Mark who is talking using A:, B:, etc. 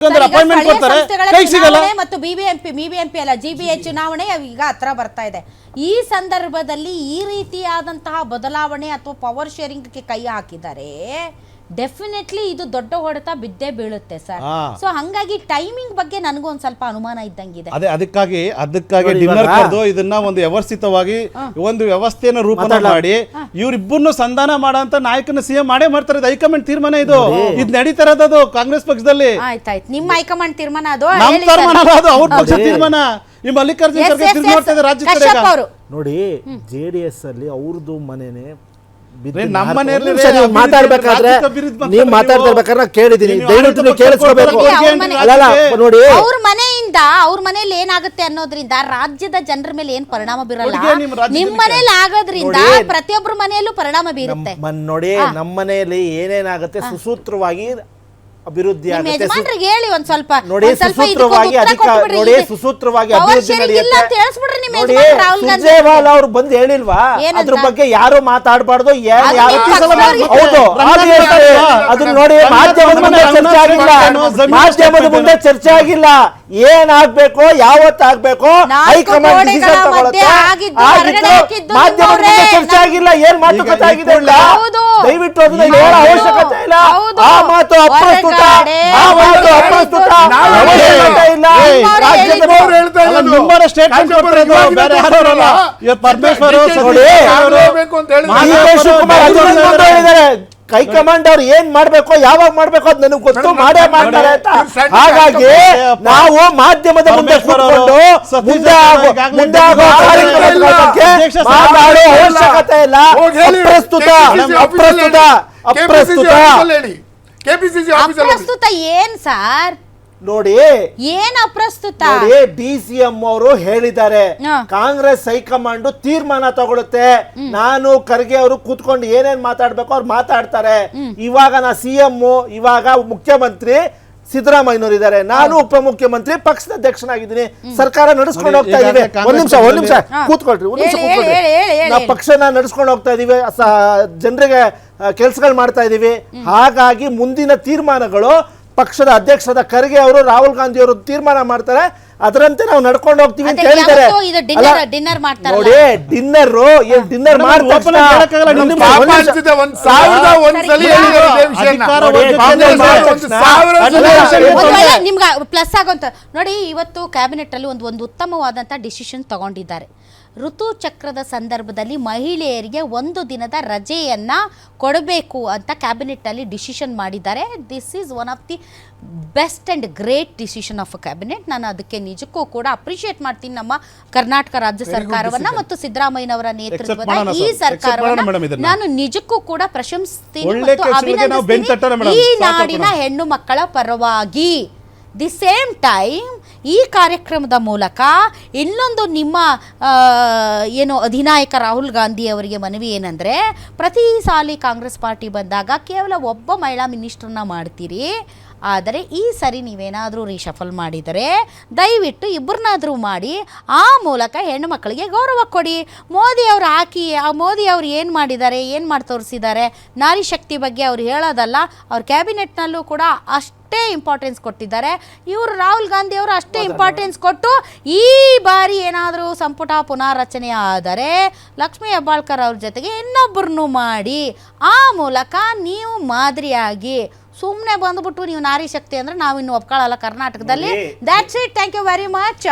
A: ಕೊಡ್ತಾರೆ, ಸಿಗಲ್ಲ.
B: ಮತ್ತು ಬಿಬಿಎಂಪಿ ಬಿಬಿಎಂಪಿ ಅಲ್ಲ ಜಿಬಿಎ ಚುನಾವಣೆ ಈಗ ಹತ್ರ ಬರ್ತಾ ಇದೆ ಈ ಸಂದರ್ಭದಲ್ಲಿ ಈ ರೀತಿಯಾದಂತಹ ಬದಲಾವಣೆ ಅಥವಾ ಪವರ್ ಶೇರಿಂಗ್ ಕೈ ಹಾಕಿದ್ದಾರೆ ಡೆಫಿನೆಟ್ಲಿ ಇದು ದೊಡ್ಡ ಹೊಡೆತ ಬಿದ್ದೇ ಬೀಳುತ್ತೆ ಸರ್. ಸೊ ಹಂಗಾಗಿ ಟೈಮಿಂಗ್ ಬಗ್ಗೆ ನನಗೂ ಒಂದ್ ಸ್ವಲ್ಪ ಅನುಮಾನ ಇದ್ದಂಗಿದೆ.
A: ಅದೇ ಅದಕ್ಕಾಗಿ ಅದಕ್ಕಾಗಿ ಡಿನ್ನರ್ ಕರೆದು ಇದನ್ನ ಒಂದು ವ್ಯವಸ್ಥಿತವಾಗಿ ಒಂದು ವ್ಯವಸ್ಥೆಯನ್ನು ರೂಪನ
C: ಮಾತಾಡ್ಲಾ?
A: ಮಾಡಿ ಇವ್ರಿಬ್ಬರನ್ನು ಸಂಧಾನ ಮಾಡಂತ ನಾಯಕನ ಸಿಎಂ ಮಾಡೇ ಮಾಡ್ತಾರೆ ಇದು ಹೈಕಮಾಂಡ್ ತೀರ್ಮಾನ ಇದು. ಇದು ನಡೀತಾ ಇರೋದು ಕಾಂಗ್ರೆಸ್ ಪಕ್ಷದಲ್ಲಿ.
B: ಆಯ್ತಾಯ್ತು. ನಿಮ್ಮ ಹೈಕಮಾಂಡ್ ತೀರ್ಮಾನ ಅದು
A: ನಮ್ ತೀರ್ಮಾನ ಅಲ್ಲ ಅದು ಅವ್ರ ಪಕ್ಷ. ತೀರ್ಮಾನ. ಈ ಮಲ್ಲಿಕಾರ್ಜುನ್ ಖರ್ಗೆ ತಿರ್ಗಿ ಇದ್ದಾರೆ.
B: ಅವರು.
C: ನೋಡಿ ಜೆಡಿಎಸ್ ಡಿ ಎಸ್ ಅಲ್ಲಿ ಅವ್ರದ್ದು ಮನೆನೆ ಬಿದ್ದು
A: ನಮ್ಮ ಮನೆಯಲ್ಲಿ
C: ನೀವು
A: ಅಭಿವೃದ್ಧಿ
C: ಮಾತಾಡ್ಬೇಕಾದ್ರೆ ನೀವು ನಾನು ಕೇಳಿದೀನಿ
A: ನೀವು
C: ದಯವಿಟ್ಟು ನೀವು ಕೇಳಿಸ್ಕೋಬೇಕು. ಅಲ್ಲಲ್ಲ ನೋಡಿ.
B: ಅವ್ರ ಮನೆಯಿಂದ ಅವ್ರ ಮನೇಲಿ ಏನಾಗುತ್ತೆ ಅನ್ನೋದ್ರಿಂದ ರಾಜ್ಯದ ಜನರ ಮೇಲೆ ಏನ್ ಪರಿಣಾಮ ಬೀರಲ್ಲ? ನಿಮ್. ಮನೇಲಿ ಆಗೋದ್ರಿಂದ. ಪ್ರತಿಯೊಬ್ಬರ ಮನೆಯಲ್ಲೂ ಪರಿಣಾಮ ಬೀರುತ್ತೆ.
C: ನೋಡಿ ನಮ್ಮ ಮನೆಯಲ್ಲಿ ಏನೇನಾಗುತ್ತೆ ಸುಸೂತ್ರವಾಗಿ ಅಭಿವೃದ್ಧಿ
B: ನಿಮ್
C: ಆಗುತ್ತೆ. ಸು-
B: ಯಜಮಾನ್ರಿಗೆ ಹೇಳಿ ಒಂದ್ ಸ್ವಲ್ಪ.
C: ನೋಡಿ
B: ಒಂದ್ ಸ್ವಲ್ಪ ಇದಕ್ಕೊಂದು
C: ಸುಸೂತ್ರವಾಗಿ
B: ಉತ್ತರ
C: ಅಧಿಕ
B: ಕೊಟ್ಬಿಡ್ರಿ.
C: ನೋಡಿ ಸುಸೂತ್ರವಾಗಿ
B: power
C: ಅಭಿವೃದ್ಧಿ
B: sharing ಇಲ್ಲ ಅಂತ
C: ನಡೆಯುತ್ತೆ
B: ಹೇಳಿಸ್ಬಿಡ್ರಿ ನಿಮ್
C: ನೋಡಿ
B: ಯಜಮಾನ್ರು ರಾಹುಲ್ ಗಾಂಧಿ.
C: ಸುರ್ಜೇವಾಲ ಅವ್ರು ಬಂದು ಹೇಳಿಲ್ವಾ?
B: ಏನಂತ?
C: ಅದ್ರ ಬಗ್ಗೆ ಯಾರು ಮಾತಾಡಬಾರ್ದು?
B: ಅದು
C: ಯಾರು
B: ನಿಮ್ಮ ಪಕ್ಷದವ್ರಿಗೆ
C: ಹೌದು
A: ರಂಗನಾಥ್
C: ಅದು ಹೇಳ್ತಾರೆ. ಅದನ್ನ ನೋಡಿ
A: ರಂಗನಾಥ್
C: ಮಾಧ್ಯಮದ ಮುಂದೆ
A: ರಂಗನಾಥ್
C: ಚರ್ಚೆ ಆಗಿಲ್ಲ.
A: ರಂಗನಾಥ್
C: ಮಾಧ್ಯಮದ ಮುಂದೆ ಚರ್ಚೆ ಆಗಿಲ್ಲ. ಏನ್ ಆಗ್ಬೇಕು ಯಾವತ್ ಆಗ್ಬೇಕು
B: ನಾಲ್ಕು
C: ಹೈಕಮಾಂಡ್
B: ಗೋಡೆಗಳ
C: ಡಿಸಿಷನ್ ತಗೊಳುತ್ತೆ.
B: ಮಧ್ಯೆ ಆಗಿದ್ದು, ಹೊರಗಡೆ ಹಾಕಿದ್ದು
C: ಮಾಧ್ಯಮದ ಮುಂದೆ
B: ನಿಮ್ಮವ್ರೇ.
C: ಚರ್ಚೆ ಆಗಿಲ್ಲ. ಏನ್ ಮಾತುಕತೆ
A: ಈಗ
C: ಆಗಿದೆ ಇಲ್ಲ
B: ಹೌದು.
C: ದಯವಿಟ್ಟು ಅದನ್ನ ಹೇಳೋ ಅವಶ್ಯಕತೆ ಇಲ್ಲ.
B: ಹೌದು.
C: ಆ ಮಾತು
B: ಹೊರಗಡೆ
D: ಕೆ
A: ಅವರು
C: ಹೈಕಮಾಂಡ್ ಏನ್ ಮಾಡ್ಬೇಕು ಯಾವಾಗ ಮಾಡ್ಬೇಕು ಅದ್ ನನಗೆ ಗೊತ್ತು. ಮಾಡೇ ಮಾಡ್ತಾರೆ ಅಂತ. ಹಾಗಾಗಿ ನಾವು ಮಾಧ್ಯಮದ ಮುಂದೆ ಕೂತ್ಕೊಂಡು ಮುಂದೆ ಆಗೋ
A: ಈಗಾಗಲೇ
C: ಮುಂದೆ ಆಗೋ ಕಾರ್ಯಕ್ರಮಗಳ ಬಗ್ಗೆ ಮಾತಾಡೋ ಅವಶ್ಯಕತೆ ಇಲ್ಲ. ಅಪ್ರಸ್ತುತ ಅಪ್ರಸ್ತುತ ಅಪ್ರಸ್ತುತ.
D: ಕೆಪಿಸಿಸಿ ಆಫೀಸಲ್ಲಿ.
B: ಅಪ್ರಸ್ತುತ ಏನ್ ಸರ್?
C: ನೋಡಿ
B: ಏನ್ ಅಪ್ರಸ್ತುತ?
C: ನೋಡಿ ಡಿ ಸಿ ಎಂ ಅವರು ಹೇಳಿದ್ದಾರೆ.
B: ಹಾ.
C: ಕಾಂಗ್ರೆಸ್ ಹೈಕಮಾಂಡ್ ತೀರ್ಮಾನ ತಗೊಳುತ್ತೆ. ನಾನು ಖರ್ಗೆ ಅವರು ಕೂತ್ಕೊಂಡು ಏನೇನ್ ಮಾತಾಡ್ಬೇಕು ಅವ್ರು ಮಾತಾಡ್ತಾರೆ. ಇವಾಗ ನಾ ಸಿ ಎಂ ಇವಾಗ ಮುಖ್ಯಮಂತ್ರಿ ಸಿದ್ದರಾಮಯ್ಯನವರು ಇದ್ದಾರೆ. ನಾನು ಉಪಮುಖ್ಯಮಂತ್ರಿ ಪಕ್ಷದ ಅಧ್ಯಕ್ಷನಾಗಿದ್ದೀನಿ. ಸರ್ಕಾರ ನಡೆಸ್ಕೊಂಡು ಹೋಗ್ತಾ ಇದೀವಿ ಒಂದ್ ನಿಮಿಷ ಒಂದ್ ನಿಮಿಷ. ಕೂತ್ಕೊಳ್ರಿ ಒಂದ್ ನಿಮಿಷ
B: ಹೇಳಿ, ಹೇಳಿ,
C: ಕೂತ್ಕೊಳ್ರಿ.
B: ಹೇಳಿ, ಹೇಳಿ, ಹೇಳಿ.
C: ನಾವು ಪಕ್ಷನ ನಡೆಸ್ಕೊಂಡು ಹೋಗ್ತಾ ಇದೀವಿ ಜನರಿಗೆ ಕೆಲಸಗಳು ಮಾಡ್ತಾ ಇದ್ದೀವಿ ಹಾಗಾಗಿ ಮುಂದಿನ ತೀರ್ಮಾನಗಳು ಪಕ್ಷದ ಅಧ್ಯಕ್ಷರಾದ ಖರ್ಗೆ ಅವರು ರಾಹುಲ್ ಗಾಂಧಿ ಅವರು ತೀರ್ಮಾನ ಮಾಡ್ತಾರೆ. ಅದರಂತೆ ನಾವು ನಡ್ಕೊಂಡು ಹೋಗ್ತೀವಿ ಅಂತ ಹೇಳಿದ್ದಾರೆ. ನೋಡಿ ಡಿನ್ನರ್ ಏನ್ ಡಿನ್ನರ್
B: ನಿಮ್ಗೆ ಪ್ಲಸ್ ಆಗೋಂತ ನೋಡಿ ಇವತ್ತು ಕ್ಯಾಬಿನೆಟ್ ಅಲ್ಲಿ ಒಂದು ಒಂದು ಉತ್ತಮವಾದಂತಹ ಡಿಸಿಷನ್ ತಗೊಂಡಿದ್ದಾರೆ. ಋತು ಚಕ್ರದ ಸಂದರ್ಭದಲ್ಲಿ ಮಹಿಳೆಯರಿಗೆ ಒಂದು ದಿನದ ರಜೆಯನ್ನ ಕೊಡಬೇಕು ಅಂತ ಕ್ಯಾಬಿನೆಟ್ನಲ್ಲಿ ಡಿಸಿಷನ್ ಮಾಡಿದ್ದಾರೆ. This is one of the best and great decision of cabinet ನಾನು ಅದಕ್ಕೆ ನಿಜಕ್ಕೂ ಕೂಡ ಅಪ್ರಿಷಿಯೇಟ್ ಮಾಡ್ತೀನಿ ನಮ್ಮ ಕರ್ನಾಟಕ ರಾಜ್ಯ ಸರ್ಕಾರವನ್ನು ಮತ್ತು ಸಿದ್ದರಾಮಯ್ಯನವರ ನೇತೃತ್ವದ ಈ ಸರ್ಕಾರವನ್ನ. ನಾನು ನಿಜಕ್ಕೂ ಕೂಡ
A: ಪ್ರಶಂಸಿಸ್ತೀನಿ
B: ಮತ್ತು ಅಭಿನಂದಿಸ್ತೀನಿ. ಈ ನಾಡಿನ ಹೆಣ್ಣು ಮಕ್ಕಳ ಪರವಾಗಿ ದಿ ಸೇಮ್ ಟೈಮ್ ಈ ಕಾರ್ಯಕ್ರಮದ ಮೂಲಕ ಇನ್ನೊಂದು ನಿಮ್ಮ ಏನು ಅಧಿನಾಯಕ ರಾಹುಲ್ ಗಾಂಧಿ ಅವರಿಗೆ ಮನವಿ ಏನಂದರೆ, ಪ್ರತಿ ಸಾಲಿ ಕಾಂಗ್ರೆಸ್ ಪಾರ್ಟಿ ಬಂದಾಗ ಕೇವಲ ಒಬ್ಬ ಮಹಿಳಾ ಮಿನಿಸ್ಟ್ರನ್ನ ಮಾಡ್ತೀರಿ. ಆದರೆ ಈ ಸರಿ ನೀವೇನಾದರೂ ರೀಶಫಲ್ ಮಾಡಿದರೆ ದಯವಿಟ್ಟು ಇಬ್ಬರನ್ನಾದರೂ ಮಾಡಿ ಆ ಮೂಲಕ ಹೆಣ್ಣು ಮಕ್ಕಳಿಗೆ ಗೌರವ ಕೊಡಿ. ಮೋದಿ ಅವರು ಹಾಕಿ ಆ ಮೋದಿ ಅವರು ಏನು ಮಾಡಿದ್ದಾರೆ ಏನು ಮಾಡಿ ತೋರಿಸಿದ್ದಾರೆ ನಾರಿ ಶಕ್ತಿ ಬಗ್ಗೆ ಅವ್ರು ಹೇಳೋದಲ್ಲ ಅವ್ರ ಕ್ಯಾಬಿನೆಟ್ನಲ್ಲೂ ಕೂಡ ಅಷ್ಟೇ ಇಂಪಾರ್ಟೆನ್ಸ್ ಕೊಟ್ಟಿದ್ದಾರೆ. ಇವರು ರಾಹುಲ್ ಗಾಂಧಿ ಅವರು ಅಷ್ಟೇ ಇಂಪಾರ್ಟೆನ್ಸ್ ಕೊಟ್ಟು ಈ ಬಾರಿ ಏನಾದರೂ ಸಂಪುಟ ಪುನಾರಚನೆ ಆದರೆ ಲಕ್ಷ್ಮೀ ಹೆಬ್ಬಾಳ್ಕರ್ ಅವ್ರ ಜೊತೆಗೆ ಇನ್ನೊಬ್ಬರನ್ನು ಮಾಡಿ ಆ ಮೂಲಕ ನೀವು ಮಾದರಿಯಾಗಿ ಸುಮ್ಮನೆ ಬಂದ್ಬಿಟ್ಟು ನೀವು ನಾರಿ ಶಕ್ತಿ ಅಂದ್ರೆ ನಾವು ಇನ್ನು ಒಪ್ಕೊಳ್ಳಲ್ಲ ಕರ್ನಾಟಕದಲ್ಲಿ. That's it thank you very much